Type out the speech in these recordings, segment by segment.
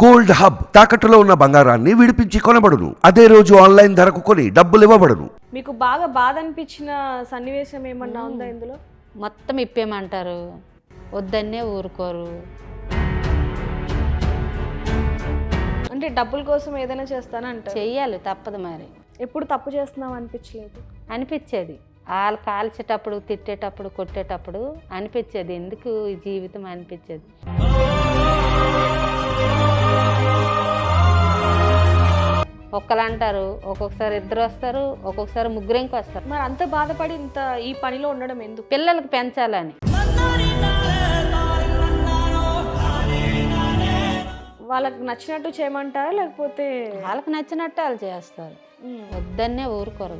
Gold hub తాకట్టులో ఉన్న బంగారాన్ని విడిపించి కొనబడును. అదే రోజు ఆన్లైన్ ధరకు కొని డబ్బులు ఇవ్వబడును. మీకు బాగా బాధ అనిపించిన సన్నివేశం ఏమన్నా ఉందా ఇందులో? మొత్తం ఇప్పేమంటారు వద్దన్నే ఊరుకోరు. అంటే డబ్బుల కోసం ఏదైనా చేస్తానంటారు చెయ్యాలి తప్పదు మరి. ఎప్పుడు తప్పు చేస్తున్నాం అనిపించలేదు? అనిపించేది. వాళ్ళు కాల్చేటప్పుడు తిట్టేటప్పుడు కొట్టేటప్పుడు అనిపించేది. ఎందుకు ఈ జీవితం అనిపించేది? ఒక్కరు అంటారు ఒక్కొక్కసారి ఇద్దరు వస్తారు ఒక్కొక్కసారి ముగ్గురు ఇంక వస్తారు మరి అంత బాధపడి ఇంత ఈ పనిలో ఉండడం ఎందుకు? పిల్లలకి పెంచాలని. వాళ్ళకి నచ్చినట్టు చేయమంటారా లేకపోతే? వాళ్ళకి నచ్చినట్టు వాళ్ళు చేస్తారు. వద్దన్నే ఊరుకోరు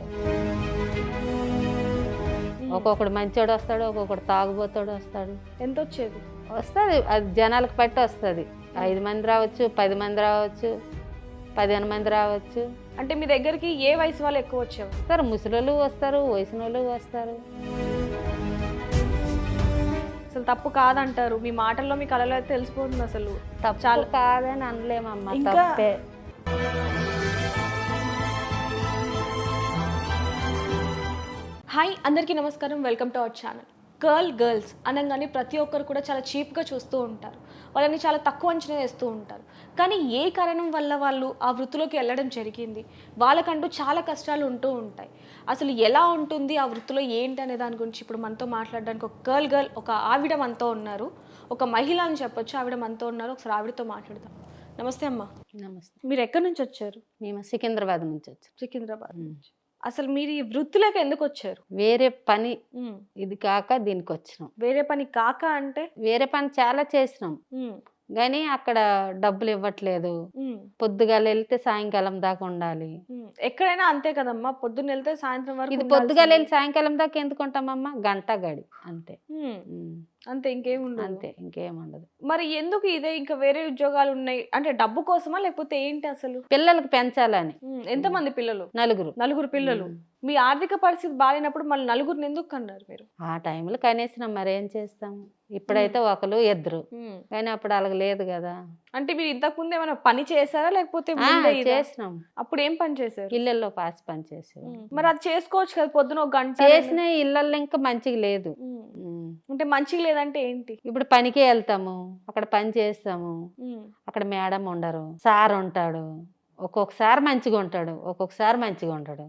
ఒక్కొక్కడు మంచోడు వస్తాడు ఒక్కొక్కడు తాగుబోతాడు వస్తాడు. ఎంత వచ్చేది? వస్తుంది అది జనాలకు బట్టి వస్తుంది. ఐదు మంది రావచ్చు పది మంది రావచ్చు. పదిహేను మంది రావచ్చు. అంటే మీ దగ్గరికి ఏ వయసు వాళ్ళు ఎక్కువ వచ్చేవారు? వస్తారు ముసలోళ్ళు వస్తారు వయసున వాళ్ళు వస్తారు. అసలు తప్పు కాదంటారు. మీ మాటల్లో మీ కళలో అయితే తెలిసిపోతుంది అసలు. తప్పు చాలా- కాదని అనలేమమ్మా ఇంకా- తప్పే. హాయ్ అందరికీ నమస్కారం. Welcome to our channel. Girl girls అనగానే ప్రతి ఒక్కరు కూడా చాలా చీప్గా చూస్తూ ఉంటారు. వాళ్ళని చాలా తక్కువ అంచనా వేస్తూ ఉంటారు. కానీ ఏ కారణం వల్ల వాళ్ళు ఆ వృత్తిలోకి వెళ్ళడం జరిగింది? వాళ్ళకంటూ చాలా కష్టాలు ఉంటూ ఉంటాయి. అసలు ఎలా ఉంటుంది ఆ వృత్తిలో ఏంటి అనే దాని గురించి ఇప్పుడు మనతో మాట్లాడడానికి ఒక గర్ల్ గర్ల్ ఒక ఆవిడ మనతో ఉన్నారు. ఒక మహిళ అని చెప్పొచ్చు ఆవిడ మనతో ఉన్నారు. ఒకసారి ఆవిడతో మాట్లాడదాం. నమస్తే అమ్మా. నమస్తే. మీరు ఎక్కడి నుంచి వచ్చారు? మేము సికింద్రాబాద్ నుంచి వచ్చాం. సికింద్రాబాద్. నుంచి. అసలు మీరు ఈ వృత్తిలోకి ఎందుకు వచ్చారు? వేరే పని. ఇది కాక దీనికి వచ్చినాం. వేరే పని కాక అంటే? వేరే పని చాలా చేసినాం. కానీ అక్కడ డబ్బులు ఇవ్వట్లేదు. పొద్దుగాల వెళ్తే సాయంకాలం దాకా ఉండాలి. ఎక్కడైనా అంతే కదమ్మా పొద్దున్న వెళ్తే సాయంత్రం వరకు ఇది. పొద్దుగాల వెళ్ళి సాయంకాలం దాకా ఎందుకు ఉంటామమ్మా? గంట గడి అంతే. అంతే ఇంకేం ఉండదు. అంతే ఇంకేం ఉండదు. మరి ఎందుకు ఇదే ఇంకా వేరే ఉద్యోగాలు ఉన్నాయి? అంటే డబ్బు కోసమా లేకపోతే ఏంటి అసలు? పిల్లలకి పెంచాలని. ఉమ్, ఎంతమంది పిల్లలు? నలుగురు. నలుగురు పిల్లలు. మీ ఆర్థిక పరిస్థితి బాగాలేనప్పుడు మళ్ళీ నలుగురిని ఎందుకు కన్నారు మీరు? ఆ టైంలో కనీసం మరి ఏం చేస్తాము ఇప్పుడైతే ఒకరు ఇద్దరు. కానీ అప్పుడు అలాగ లేదు కదా. అంటే మీరు ఇంతకు ముందు ఏమైనా పని చేశారా లేకపోతే ముందే? చేసినాం. అప్పుడు ఏం పని చేశారు? ఇళ్ళల్లో పాసి పని. ఉమ్. మరి అది చేసుకోవచ్చు కదా పొద్దున ఒక గంట చేసిన ఇళ్ళల్లో ఇంకా మంచిగా లేదు. అంటే మంచిగా లేదంటే ఏంటి ఇప్పుడు పనికే వెళ్తాము అక్కడ పని చేస్తాము. అక్కడ మేడం ఉండరు సార్ ఉంటాడు ఒక్కొక్కసారి మంచిగా ఉంటాడు ఒక్కొక్కసారి మంచిగా ఉంటాడు.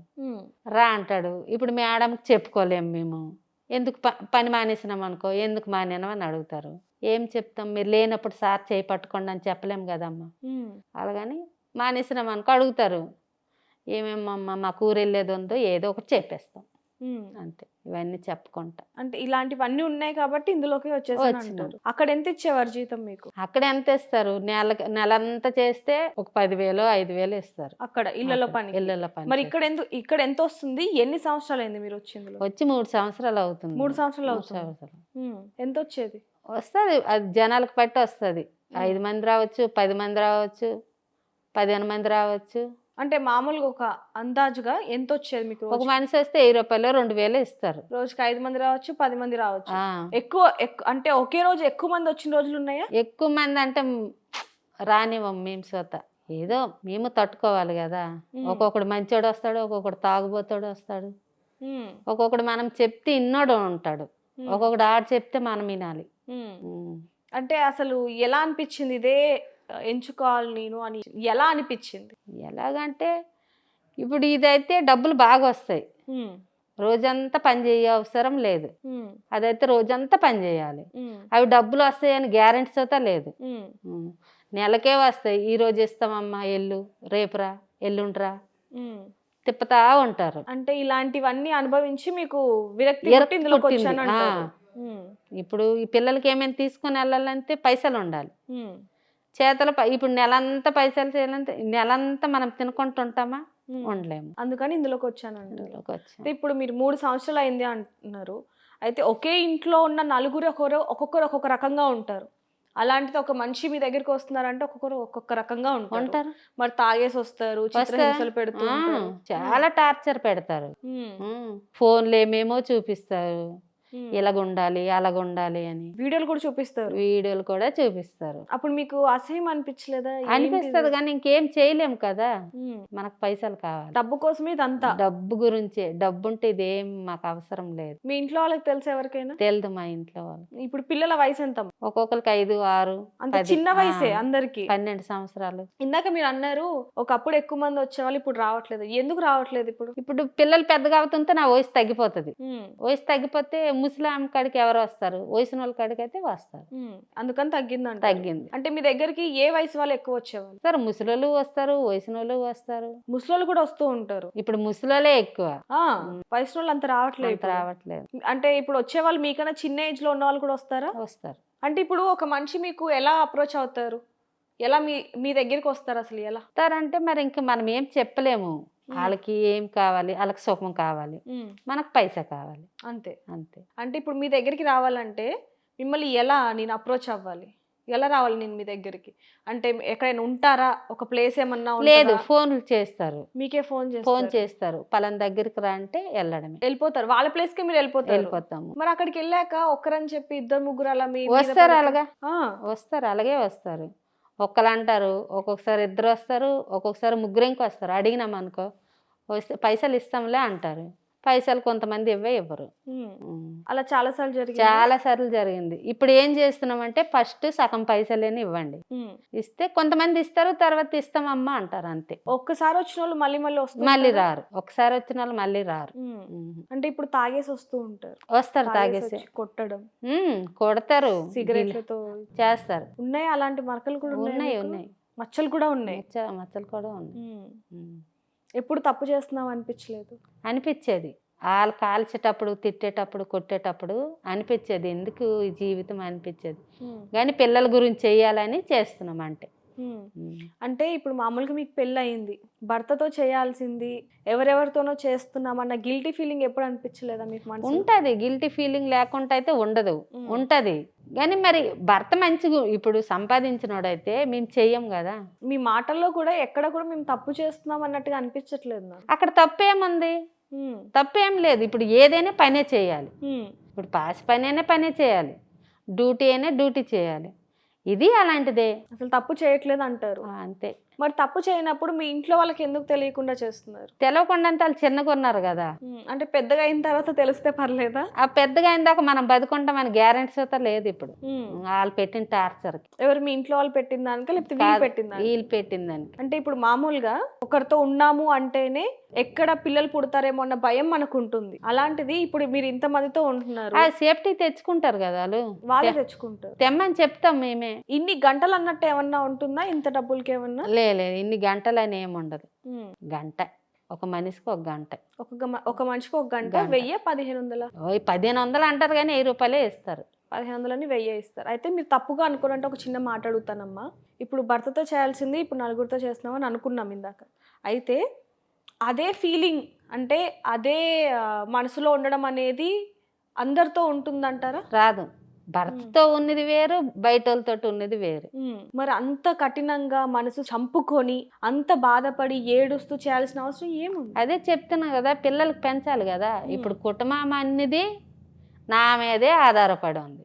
రా అంటాడు ఇప్పుడు మేడంకి చెప్పుకోలేము మేము ఎందుకు పని మానేసినాం అనుకో ఎందుకు మానేనాం అని అడుగుతారు ఏం చెప్తాం మీరు లేనప్పుడు సార్ చేయి పట్టుకోండి అని చెప్పలేము కదమ్మా. అలాగని మానేసినాం అనుకో అడుగుతారు ఏమేమమ్మా మా కూర వెళ్ళేది ఉందో ఏదో ఒకటి చెప్పేస్తాం. అంతే. ఇవన్నీ చెప్పుకుంటా. అంటే ఇలాంటివన్నీ ఉన్నాయి కాబట్టి ఇందులోకి. అంటారు. అక్కడ ఎంత ఇచ్చేవారు జీతం మీకు? అక్కడ ఎంత ఇస్తారు? నెల నెలంతా చేస్తే ఒక పదివేలు ఐదు వేలు ఇస్తారు. అక్కడ ఇళ్ళలో పని ఇళ్ళలో పని మరి. ఇక్కడ ఎందుకు ఇక్కడ ఎంత వస్తుంది? ఎన్ని సంవత్సరాలు అయింది మీరు వచ్చి ఇందులో? వచ్చి మూడు సంవత్సరాలు అవుతుంది. మూడు సంవత్సరాలు అవుతుంది. ఎంత వచ్చేది? వస్తుంది. అది జనాలకు బట్టి వస్తుంది. ఐదు మంది రావచ్చు పది మంది రావచ్చు పదిహేను మంది రావచ్చు. అంటే మామూలుగా ఒక అందాజుగా ఎంత వచ్చేది మీకు ఒక రోజు? మనిషి వస్తే వెయ్యి రూపాయలు రెండు వేలు ఇస్తారు రోజుకి ఐదు మంది రావచ్చు పది మంది రావచ్చు ఆ. ఎక్కువ ఎక్కు- అంటే ఒకే రోజు ఎక్కువ మంది వచ్చిన రోజులు ఉన్నాయా ఎక్కువ మంది అంటే రానివ్వం మేము సొత ఏదో మేము తట్టుకోవాలి కదా ఉమ్. ఒక్కొక్కడు మంచోడు వస్తాడు ఒక్కొక్కడు తాగుబోతాడు వస్తాడు ఉమ్. ఒక్కొక్కడు మనం చెప్తే ఇన్నోడు ఉంటాడు ఉమ్. ఒక్కొక్కడు ఆడు చెప్తే మనం వినాలి ఉమ్. ఉమ్. అంటే అసలు ఎలా అనిపించింది ఇదే ఎంచుకోవాలి నేను అని ఎలా అనిపించింది ఎలాగంటే ఇప్పుడు ఇదైతే డబ్బులు బాగా వస్తాయి. రోజంతా పని చేయ అవసరం లేదు. అదైతే రోజంతా పని చేయాలి. అవి డబ్బులు వస్తాయని గ్యారెంటీ అయితే లేదు. నెలకే వస్తాయి ఈ రోజు ఇస్తామమ్మా ఎల్లు రేపురా ఎల్లుండ్రా. తిప్పుతా ఉంటారు అంటే ఇలాంటివన్నీ అనుభవించి మీకు విరక్తి. ఇప్పుడు ఈ పిల్లలకి ఏమైనా తీసుకొని వెళ్ళాలంటే పైసలు ఉండాలి. చేతల పై- ఇప్పుడు నెలంతా పైసలు చేయాలంటే నెలంతా మనం తినుకుంటుంటామా. ఉండలేము. అందుకని ఇందులోకి వచ్చాను ఇందులోకి ఇప్పుడు మీరు మూడు సంవత్సరాలు అయింది అంటున్నారు. అయితే ఒకే ఇంట్లో ఉన్న నలుగురు ఒకరు ఒక్కొక్కరు ఒక్కొక్క రకంగా ఉంటారు. అలాంటిది ఒక మనిషి మీ దగ్గరికి వస్తున్నారంటే ఒక్కొక్కరు ఒక్కొక్క రకంగా ఉంటారు. మరి తాగేసి వస్తారు పెడుతూ చాలా టార్చర్ పెడతారు. ఫోన్లు ఏమేమో చూపిస్తారు. ఇలాగ ఉండాలి అలాగ ఉండాలి అని. వీడియోలు కూడా చూపిస్తారు. వీడియోలు కూడా చూపిస్తారు. అప్పుడు మీకు అసహ్యం అనిపించలేదా? అనిపిస్తుంది కానీ ఇంకేం చేయలేం కదా. మనకు పైసలు కావాలి. డబ్బు కోసమే ఇదంతా. డబ్బు గురించే. డబ్బు ఉంటే ఇదేం మాకు అవసరం లేదు. మీ ఇంట్లో వాళ్ళకి తెలుసు ఎవరికైనా? తెలియదు మా ఇంట్లో వాళ్ళు. ఇప్పుడు పిల్లల వయసు ఎంత? ఒక్కొక్కరికి ఐదు ఆరు అంత చిన్న వయసే అందరికి. పన్నెండు సంవత్సరాలు. ఇందాక మీరు అన్నారు ఒకప్పుడు ఎక్కువ మంది వచ్చేవాళ్ళు ఇప్పుడు రావట్లేదు. ఎందుకు రావట్లేదు ఇప్పుడు? ఇప్పుడు పిల్లలు పెద్దగా అవుతుంటే నా వయసు తగ్గిపోతుంది. వయసు తగ్గిపోతే ముసలాం కాడికి ఎవరు వస్తారు? వయసున వాళ్ళ కాడికి అయితే వస్తారు. అందుకని తగ్గిందంట తగ్గింది. అంటే మీ దగ్గరికి ఏ వయసు వాళ్ళు ఎక్కువ వచ్చేవాళ్ళు? సరే ముసలోళ్ళు వస్తారు వయసున వాళ్ళు వస్తారు. ముసలోళ్ళు కూడా వస్తూ ఉంటారు. ఇప్పుడు ముసలోళ్ళే ఎక్కువ. వయసు వాళ్ళు అంత రావట్లేదు. రావట్లేదు. అంటే ఇప్పుడు వచ్చే వాళ్ళు మీకన్నా చిన్న ఏజ్లో ఉన్న వాళ్ళు కూడా వస్తారా? వస్తారు. అంటే ఇప్పుడు ఒక మనిషి మీకు ఎలా అప్రోచ్ అవుతారు? ఎలా మీ మీ దగ్గరికి వస్తారు అసలు ఎలా? వస్తారంటే మరి ఇంకా మనం ఏం చెప్పలేము. వాళ్ళకి ఏం కావాలి? వాళ్ళకి సుఖం కావాలి. మనకు పైసా కావాలి. అంతే. అంతే. అంటే ఇప్పుడు మీ దగ్గరికి రావాలంటే మిమ్మల్ని ఎలా నేను అప్రోచ్ అవ్వాలి? ఎలా రావాలి నేను మీ దగ్గరికి? అంటే ఎక్కడైనా ఉంటారా? ఒక ప్లేస్ ఏమన్నా లేదు? ఫోన్లు చేస్తారు. మీకే ఫోన్ చేస్తారు. ఫోన్ చేస్తారు. పలానా దగ్గరికి రా అంటే వెళ్ళడమే. వెళ్ళిపోతారు. వాళ్ళ ప్లేస్కి మీరు వెళ్ళిపోతారు. వెళ్ళిపోతాము. మరి అక్కడికి వెళ్ళాక ఒక్కరని చెప్పి ఇద్దరు ముగ్గురు అలా మీ మీద వస్తారు. అలాగా? వస్తారు అలాగే వస్తారు. ఒక్కరు అంటారు ఒక్కొక్కసారి ఇద్దరు వస్తారు ఒక్కొక్కసారి ముగ్గురు ఇంకో వస్తారు అడిగినాం అనుకో వస్తే పైసలు ఇస్తాంలే అంటారు. పైసలు కొంతమంది ఇవ్వే ఇవ్వరు. అలా చాలా సార్లు జరిగింది. చాలా సార్లు జరిగింది. ఇప్పుడు ఏం చేస్తున్నామంటే ఫస్ట్ సగం పైసలేని ఇవ్వండి. ఇస్తే కొంతమంది ఇస్తారు తర్వాత ఇస్తామమ్మా అంటారు అంతే. ఒక్కసారి వచ్చిన వాళ్ళు మళ్ళీ మళ్ళీ వస్తారు మళ్ళీ రారు. ఒకసారి వచ్చిన వాళ్ళు మళ్ళీ రారు. అంటే ఇప్పుడు తాగేసి వస్తూ ఉంటారు. వస్తారు తాగేసి కొట్టడం. కొడతారు. సిగరెట్లతో చేస్తారు. ఉన్నాయి అలాంటి మరకలు కూడా ఉన్నాయి ఉన్నాయి మచ్చలు కూడా ఉన్నాయి. మచ్చ- మచ్చలు కూడా ఉన్నాయి. ఎప్పుడు తప్పు చేస్తున్నాం అనిపించలేదు? అనిపించేది. వాళ్ళు కాల్చేటప్పుడు తిట్టేటప్పుడు కొట్టేటప్పుడు అనిపించేది. ఎందుకు ఈ జీవితం అనిపించేది? కానీ పిల్లల గురించి చెయ్యాలని చేస్తున్నాం అంటే. అంటే ఇప్పుడు మామూలుగా మీకు పెళ్ళి అయింది భర్తతో చేయాల్సింది ఎవరెవరితోనో చేస్తున్నామన్న గిల్టీ ఫీలింగ్ ఎప్పుడు అనిపించలేదా మీకు ఉంటది. గిల్టీ ఫీలింగ్ లేకుండా అయితే ఉండదు. ఉంటది. కానీ మరి భర్త మంచిగా ఇప్పుడు సంపాదించినోడైతే మేము చెయ్యం కదా. మీ మాటల్లో కూడా ఎక్కడ కూడా మేము తప్పు చేస్తున్నాం అన్నట్టుగా అనిపించట్లేదు అక్కడ తప్పేముంది. తప్పేం లేదు. ఇప్పుడు ఏదైనా పనే చేయాలి. ఇప్పుడు పాస్ పని అయినా పనే చేయాలి. డ్యూటీ అయినా డ్యూటీ చేయాలి. ఇది అలాంటిదే. అసలు తప్పు చేయట్లేదు అంటారు. అంతే. మరి తప్పు చేయనప్పుడు మీ ఇంట్లో వాళ్ళకి ఎందుకు తెలియకుండా చేస్తున్నారు? తెలవకుండా అంటే వాళ్ళు చిన్నగా ఉన్నారు కదా. అంటే పెద్దగా అయిన తర్వాత తెలిస్తే పర్లేదా? ఆ పెద్దగా అయిన దాకా మనం బతుకుంటామని గ్యారెంటీస్ అయితే లేదు ఇప్పుడు. వాళ్ళు పెట్టిన టార్చర్కి ఎవరు మీ ఇంట్లో వాళ్ళు పెట్టిన దానిక లేకపోతే వీళ్ళు దానికా? వీళ్ళు పెట్టిందని అంటే ఇప్పుడు మామూలుగా ఒకరితో ఉన్నాము అంటేనే ఎక్కడ పిల్లలు పుడతారేమో అన్న భయం మనకు ఉంటుంది. అలాంటిది ఇప్పుడు మీరు ఇంత మందితో ఉంటున్నారు. సేఫ్టీ తెచ్చుకుంటారు కదా వాళ్ళు. వాళ్ళే తెచ్చుకుంటారు. తెమ్మని చెప్తాం మేమే. ఇన్ని గంటలు అన్నట్టు ఏమన్నా ఉంటుందా? ఇంత డబ్బులకి ఏమన్నా? లేదు ఇన్ని గంటలు అని ఏమి ఉండదు. గంట. ఒక మనిషికి ఒక గంట. ఒక ఒక మనిషికి ఒక గంట. వెయ్యి పదిహేను వందల? పదిహేను వందలు అంటారు కానీ వెయ్యి రూపాయలే ఇస్తారు. పదిహేను వందలని వెయ్యి ఇస్తారు. అయితే మీరు తప్పుగా అనుకోరంటే ఒక చిన్న మాట అడుగుతానమ్మా. ఇప్పుడు భర్తతో చేయాల్సింది ఇప్పుడు నలుగురితో చేస్తున్నామని అనుకున్నాం ఇందాక. అయితే అదే ఫీలింగ్ అంటే అదే మనసులో ఉండడం అనేది అందరితో ఉంటుందంటారా? రాదు. భర్తతో ఉన్నది వేరు బయట వాళ్ళతో ఉన్నది వేరు. మరి అంత కఠినంగా మనసు చంపుకొని అంత బాధపడి ఏడుస్తూ చేయాల్సిన అవసరం ఏముంది? అదే చెప్తున్నా కదా పిల్లలకి పెంచాలి కదా. ఇప్పుడు కుటుంబం అనేది నా మీదే ఆధారపడి ఉంది.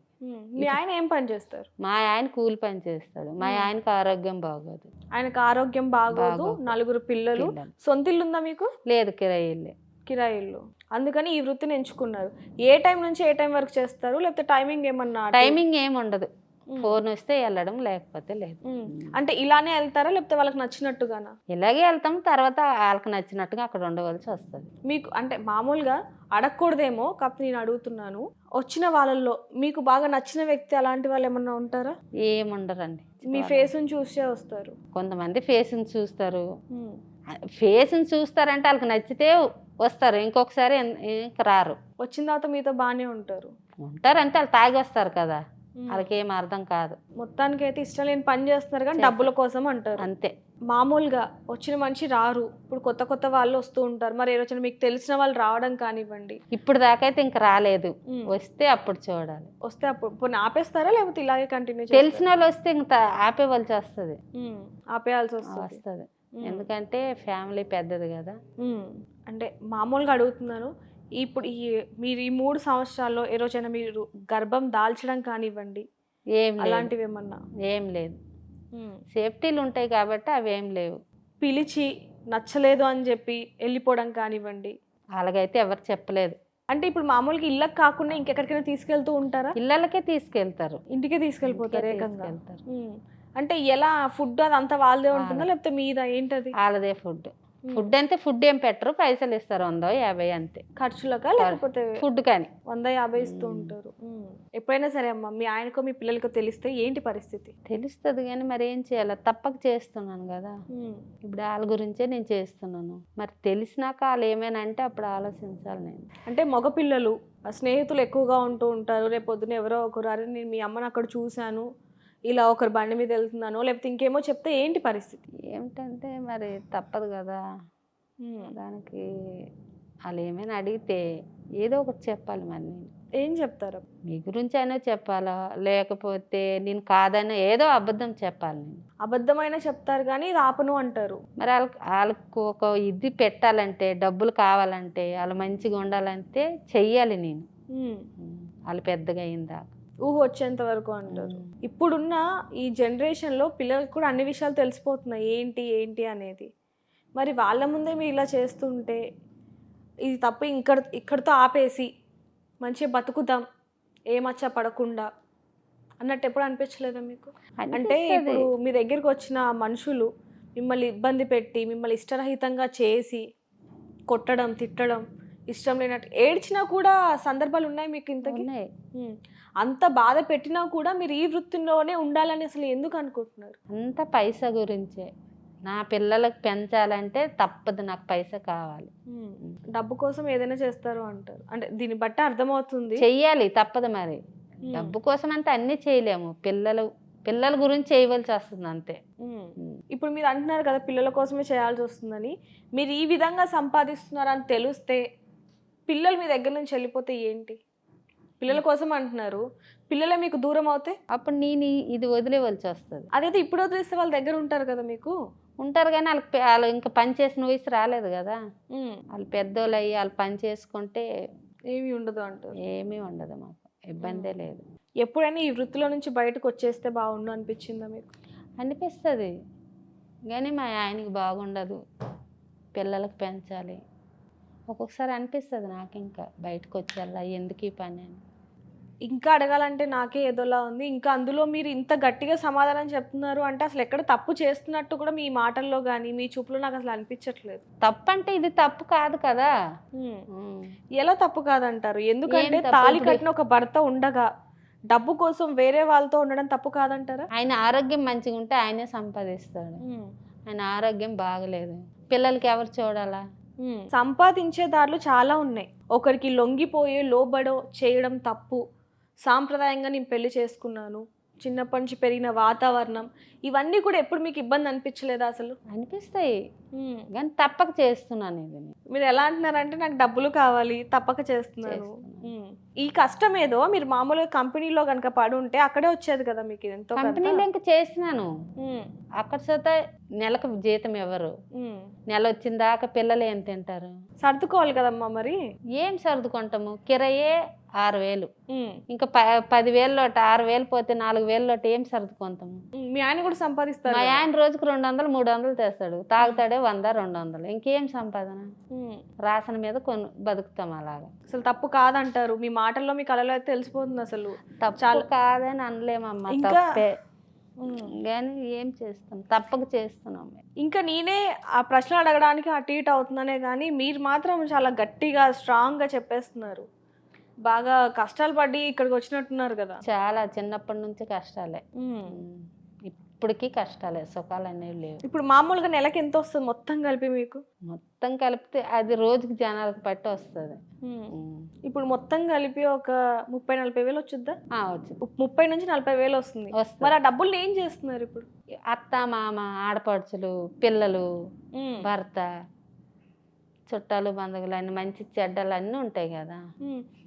మీ ఆయన ఏం పని చేస్తారు? మా ఆయన కూలి పని చేస్తాడు. మా ఆయనకు ఆరోగ్యం బాగోదు. ఆయనకు ఆరోగ్యం బాగోదు. నలుగురు పిల్లలు. సొంత ఇల్లు ఉందా మీకు? లేదు కిరాయిల్లే కిరాయి ఇల్లు. అందుకని ఈ వృత్తిని ఎంచుకున్నారు. ఏ టైం నుంచి ఏ టైం వరకు చేస్తారు? లేకపోతే టైమింగ్ ఏమన్నా టైమింగ్ ఏమి ఉండదు. ఫోన్ వస్తే వెళ్ళడం లేకపోతే లేదు. అంటే ఇలానే వెళ్తారా? లేకపోతే వాళ్ళకి నచ్చినట్టుగానా? ఇలాగే వెళ్తాం. తర్వాత వాళ్ళకి నచ్చినట్టుగా అక్కడ ఉండవలసి వస్తుంది. మీకు అంటే మామూలుగా అడగకూడదేమో. కాకపోతే నేను అడుగుతున్నాను. వచ్చిన వాళ్ళల్లో మీకు బాగా నచ్చిన వ్యక్తి అలాంటి వాళ్ళు ఏమన్నా ఉంటారా? ఏముండరండి మీ ఫేస్ చూసే వస్తారు. కొంతమంది ఫేస్ని చూస్తారు. ఫేస్ని చూస్తారంటే వాళ్ళకి నచ్చితే వస్తారు. ఇంకొకసారి ఇంక రారు. వచ్చిన తర్వాత మీతో బాగానే ఉంటారు. ఉంటారు అంటే వాళ్ళు తాగి వస్తారు కదా. వాళ్ళకి ఏం అర్థం కాదు. మొత్తానికి అయితే ఇష్టం లేని పని చేస్తున్నారు కానీ. డబ్బుల కోసం అంటారు. అంతే. మామూలుగా వచ్చిన మనిషి రారు. ఇప్పుడు కొత్త కొత్త వాళ్ళు వస్తూ ఉంటారు. మరి ఏ రోజున మీకు తెలిసిన వాళ్ళు రావడం కానివ్వండి. ఇప్పుడు దాకైతే ఇంక రాలేదు. వస్తే అప్పుడు చూడాలి. వస్తే అప్పుడు పోనీ ఆపేస్తారా లేకపోతే ఇలాగే కంటిన్యూ తెలిసిన వాళ్ళు వస్తే ఇంక ఆపేవలసి వస్తుంది. ఆపేయాల్సి వస్తుంది. ఎందుకంటే ఫ్యామిలీ పెద్దది కదా. అంటే మామూలుగా అడుగుతున్నాను ఇప్పుడు ఈ మీరు ఈ మూడు సంవత్సరాల్లో ఏ రోజైనా మీరు గర్భం దాల్చడం కానివ్వండి ఏం అలాంటివి ఏమన్నా? ఏం లేదు. సేఫ్టీలు ఉంటాయి కాబట్టి అవి ఏం లేవు. పిలిచి నచ్చలేదు అని చెప్పి వెళ్ళిపోవడం కానివ్వండి. అలాగైతే ఎవరు చెప్పలేదు. అంటే ఇప్పుడు మామూలుగా ఇళ్ళకి కాకుండా ఇంకెక్కడికైనా తీసుకెళ్తూ ఉంటారా? పిల్లలకే తీసుకెళ్తారు. ఇంటికే తీసుకెళ్ళిపోతారు అంటే ఎలా ఫుడ్ అది అంతా వాళ్ళదే ఉంటుందా? లేకపోతే మీద? ఏంటది? వాళ్ళదే ఫుడ్. ఫుడ్ అంటే ఫుడ్ ఏం పెట్టరు. పైసలు ఇస్తారు వందో యాభై అంతే. ఖర్చులకా? లేకపోతే ఫుడ్ కానీ. వంద యాభై ఇస్తూ ఉంటారు. ఎప్పుడైనా సరే అమ్మా మీ ఆయనకో మీ పిల్లలకో తెలిస్తే ఏంటి పరిస్థితి? తెలుస్తుంది కానీ మరి ఏం చేయాలి? తప్పక చేస్తున్నాను కదా. ఇప్పుడు వాళ్ళ గురించే నేను చేస్తున్నాను. మరి తెలిసినాక వాళ్ళు ఏమైనా అంటే అప్పుడు ఆలోచించాలి నేను. అంటే మగపిల్లలు స్నేహితులు ఎక్కువగా ఉంటూ ఉంటారు. రేపు పొద్దున ఎవరో ఒకరు అరే నేను మీ అమ్మని అక్కడ చూశాను. ఇలా ఒకరు బండి మీద వెళ్తున్నాను లేకపోతే ఇంకేమో చెప్తే ఏంటి పరిస్థితి? ఏమిటంటే మరి తప్పదు కదా. దానికి వాళ్ళు ఏమైనా అడిగితే ఏదో ఒకటి చెప్పాలి మరి నేను. ఏం చెప్తారు? మీ గురించి అయినా చెప్పాలా? లేకపోతే నేను కాదన్నా ఏదో అబద్ధం చెప్పాలి నేను. అబద్ధమైన చెప్తారు కానీ ఇది ఆపను అంటారు. మరి వాళ్ళకి వాళ్ళకు ఒక ఇది పెట్టాలంటే డబ్బులు కావాలంటే వాళ్ళు మంచిగా ఉండాలంటే చెయ్యాలి నేను. వాళ్ళు పెద్దగా అయిందా ఊహ వచ్చేంత వరకు అంటారు. ఇప్పుడున్న ఈ జనరేషన్లో పిల్లలకు కూడా అన్ని విషయాలు తెలిసిపోతున్నాయి. ఏంటి ఏంటి అనేది. మరి వాళ్ళ ముందే మీరు ఇలా చేస్తుంటే ఇది తప్పు ఇక్కడ ఇక్కడితో ఆపేసి మంచిగా బతుకుదాం ఏ మచ్చ పడకుండా అన్నట్టు ఎప్పుడు అనిపించలేదా మీకు? అంటే. ఇప్పుడు మీ దగ్గరికి వచ్చిన మనుషులు మిమ్మల్ని ఇబ్బంది పెట్టి మిమ్మల్ని ఇష్టరహితంగా చేసి కొట్టడం తిట్టడం ఇష్టం లేనట్టు. ఏడ్చినా కూడా సందర్భాలు ఉన్నాయి మీకు ఇంతకి? ఉన్నాయి. ఉమ్. అంత బాధ పెట్టినా కూడా మీరు ఈ వృత్తిలోనే ఉండాలని అసలు ఎందుకు అనుకుంటున్నారు? అంత పైసా గురించే. నా పిల్లలకు పెంచాలంటే తప్పదు నాకు పైసా కావాలి. డబ్బు కోసం ఏదైనా చేస్తారు అంటారు. అంటే దీన్ని బట్టి అర్థమవుతుంది. చెయ్యాలి తప్పదు మరి. డబ్బు కోసం అంటే అన్నీ చేయలేము. పిల్లలు పిల్లల గురించి చేయవలసి వస్తుంది అంతే. ఇప్పుడు మీరు అంటున్నారు కదా పిల్లల కోసమే చేయాల్సి వస్తుందని. మీరు ఈ విధంగా సంపాదిస్తున్నారని తెలిస్తే పిల్లలు మీ దగ్గర నుంచి వెళ్ళిపోతే ఏంటి? పిల్లల కోసం అంటున్నారు. పిల్లలే మీకు దూరం అవుతే? అప్పుడు నేను ఇది వదిలేవలసి వస్తుంది అదైతే ఇప్పుడు వదిలేస్తే వాళ్ళ దగ్గర ఉంటారు కదా మీకు? ఉంటారు కానీ వాళ్ళకి వాళ్ళు ఇంకా పని చేసిన వయసు రాలేదు కదా. వాళ్ళు పెద్దోళ్ళు అయ్యి వాళ్ళు పని చేసుకుంటే ఏమీ ఉండదు అంటారు. ఏమీ ఉండదు మాకు. ఇబ్బందే లేదు. ఎప్పుడైనా ఈ వృత్తిలో నుంచి బయటకు వచ్చేస్తే బాగుండు అనిపించిందా మీకు? అనిపిస్తుంది. కానీ మా ఆయనకి బాగుండదు. పిల్లలకు పెంచాలి. ఒక్కొక్కసారి అనిపిస్తుంది నాకు ఇంకా బయటకు వచ్చేలా ఎందుకు ఈ పని అని. ఇంకా అడగాలంటే నాకే ఏదోలా ఉంది. ఇంకా అందులో మీరు ఇంత గట్టిగా సమాధానం చెప్తున్నారు అంటే అసలు ఎక్కడ తప్పు చేస్తున్నట్టు కూడా మీ మాటల్లో కానీ మీ చూపులో నాకు అసలు అనిపించట్లేదు. తప్పు అంటే ఇది తప్పు కాదు కదా. ఎలా తప్పు కాదంటారు? ఎందుకంటే ఇప్పుడు- కట్టిన ఒక భర్త ఉండగా డబ్బు కోసం వేరే వాళ్ళతో ఉండడం తప్పు కాదంటారా? ఆయన ఆరోగ్యం మంచిగా ఉంటే ఆయనే సంపాదిస్తాడు. ఆయన ఆరోగ్యం బాగలేదు. పిల్లలకి ఎవరు చూడాలా. సంపాదించే దారులు చాలా ఉన్నాయి. ఒకరికి లొంగిపోయే లోబడో చేయడం తప్పు. సాంప్రదాయంగా నేను పెళ్ళి చేసుకున్నాను. చిన్నప్పటి నుంచి పెరిగిన వాతావరణం ఇవన్నీ కూడా ఎప్పుడు మీకు ఇబ్బంది అనిపించలేదా అసలు అనిపిస్తాయి. కానీ తప్పక చేస్తున్నాను ఇది. మీరు ఎలా అంటున్నారంటే నాకు డబ్బులు కావాలి తప్పక చేస్తున్నాను. ఈ కష్టం ఏదో మీరు మామూలుగా కంపెనీలో కనుక పడి ఉంటే అక్కడే వచ్చేది కదా మీకు ఎంతో. కంపెనీలో ఇంకా చేసినాను. అక్కడ చేత నెలకు జీతం ఎవరు. నెల వచ్చిన దాకా పిల్లలు ఏం తింటారు సర్దుకోవాలి కదమ్మా మరి ఏం సర్దుకుంటాము కిరాయే ఆరు వేలు. ఇంకా ప పదివేలు ఆరు వేలు పోతే నాలుగు వేలు ఏం సర్దుకుంటాము. మీ ఆయన కూడా సంపాదిస్తారు మా. ఆయన రోజుకు రెండు వందలు మూడు వందలు తెస్తాడు తాగుతాడే వంద రెండు వందలు ఇంకేం సంపాదన. రాసిన మీద కొను బతుకుతాం అలాగా అసలు తప్పు కాదంటారు మీ మాటల్లో మీ కళలో అయితే తెలిసిపోతుంది అసలు తప్పు చాలా- కాదని అనలేమమ్మా తప్పే. కానీ ఏం చేస్తాం తప్పక చేస్తున్నాం. ఇంకా నేనే ఆ ప్రశ్నలు అడగడానికి అటు ఇటు అవుతున్నానే కానీ మీరు మాత్రం చాలా గట్టిగా స్ట్రాంగ్గా చెప్పేస్తున్నారు బాగా కష్టాలు పడి ఇక్కడికి వచ్చినట్టున్నారు కదా. చాలా చిన్నప్పటి నుంచి కష్టాలే. ఇప్పటికీ కష్టాలే సుఖాలు అనేవి లేవు. ఇప్పుడు మామూలుగా నెలకి ఎంత వస్తుంది మొత్తం కలిపి మీకు? మొత్తం కలిపితే అది రోజుకి జనాలకు పట్టి వస్తుంది. ఇప్పుడు మొత్తం కలిపి ఒక ముప్పై నలభై వేలు వచ్చుద్దా? వచ్చు ముప్పై నుంచి నలభై వేలు వస్తుంది. వస్తుంది. మరి ఆ డబ్బులు ఏం చేస్తున్నారు ఇప్పుడు? అత్త మామ ఆడపడుచులు పిల్లలు భర్త చుట్టాలు బంధువులు అన్ని మంచి చెడ్డలు అన్నీ ఉంటాయి కదా.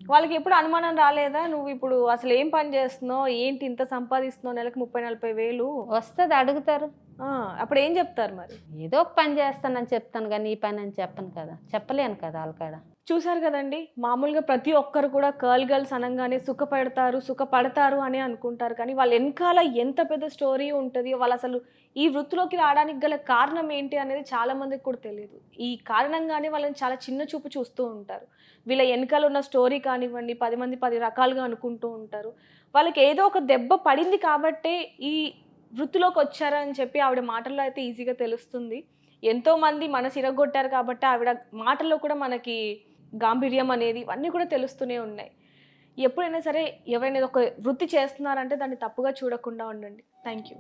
వాళ్ళకి ఎప్పుడు అనుమానం రాలేదా? నువ్వు ఇప్పుడు అసలు ఏం పని చేస్తున్నావు? ఏంటి ఇంత సంపాదిస్తున్నావు? నెలకు ముప్పై నలభై వేలు? వస్తుంది అడుగుతారు. ఆ, అప్పుడు ఏం చెప్తారు మరి? ఏదో ఒక పని చేస్తానని చెప్తాను కానీ ఈ పని అని చెప్పను కదా. చెప్పలేను కదా వాళ్ళకాడ. చూశారు కదండి? మామూలుగా ప్రతి ఒక్కరు కూడా కర్ల్ గర్ల్స్ అనగానే సుఖపడతారు సుఖపడతారు అని అనుకుంటారు. కానీ వాళ్ళ వెనకాల ఎంత పెద్ద స్టోరీ ఉంటుంది? వాళ్ళు అసలు ఈ వృత్తిలోకి రావడానికి గల కారణం ఏంటి అనేది చాలా మందికి కూడా తెలియదు ఈ కారణంగానే వాళ్ళని చాలా చిన్న చూపు చూస్తూ ఉంటారు. వీళ్ళ వెనకాల ఉన్న స్టోరీ కానివ్వండి పది మంది పది రకాలుగా అనుకుంటూ ఉంటారు. వాళ్ళకి ఏదో ఒక దెబ్బ పడింది కాబట్టే ఈ వృత్తిలోకి వచ్చారని చెప్పి ఆవిడ మాటల్లో అయితే ఈజీగా తెలుస్తుంది. ఎంతోమంది మనసు ఇరగొట్టారు కాబట్టి ఆవిడ మాటల్లో కూడా మనకి గాంభీర్యం అనేది ఇవన్నీ కూడా తెలుస్తూనే ఉన్నాయి. ఎప్పుడైనా సరే ఎవరైనా ఒక వృత్తి చేస్తున్నారంటే దాన్ని తప్పుగా చూడకుండా ఉండండి. Thank you